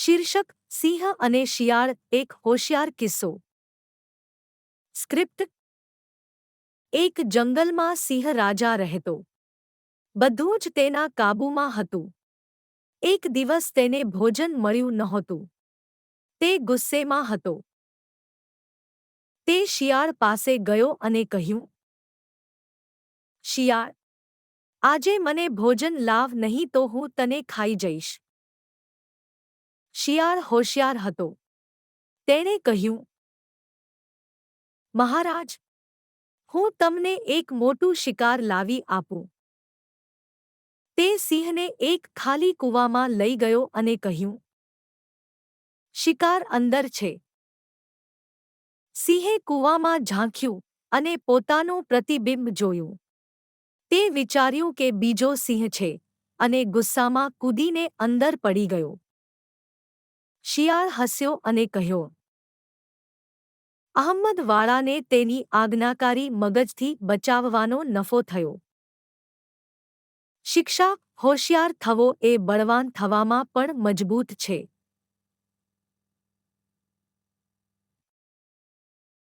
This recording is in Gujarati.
શીર્ષક સિંહ અને શિયાળ એક હોશિયાર કિસ્સો. સ્ક્રિપ્ટ એક જંગલમાં સિંહ રાજા રહેતો. બધું જ તેના કાબૂમાં હતું. એક દિવસ તેને ભોજન મળ્યું નહોતું. તે ગુસ્સેમાં હતો. તે શિયાળ પાસે ગયો અને કહ્યું, શિયાળ, આજે મને ભોજન લાવ નહીં તો હું તને ખાઈ જઈશ. શિયાળ હોશિયાર હતો. તેણે કહ્યું, મહારાજ, હું તમને એક મોટું શિકાર લાવી આપું. તે સિંહને એક ખાલી કૂવામાં લઈ ગયો અને કહ્યું, શિકાર અંદર છે. સિંહે કૂવામાં ઝાંખ્યું અને પોતાનું પ્રતિબિંબ જોયું. તે વિચાર્યું કે બીજો સિંહ છે અને ગુસ્સામાં કૂદીને અંદર પડી ગયો. શિયાળ હસ્યો અને કહ્યો અહમ્મદવાળાને તેની આજ્ઞાકારી મગજથી બચાવવાનો નફો થયો. શિક્ષા હોશિયાર થવો એ બળવાન થવામાં પણ મજબૂત છે.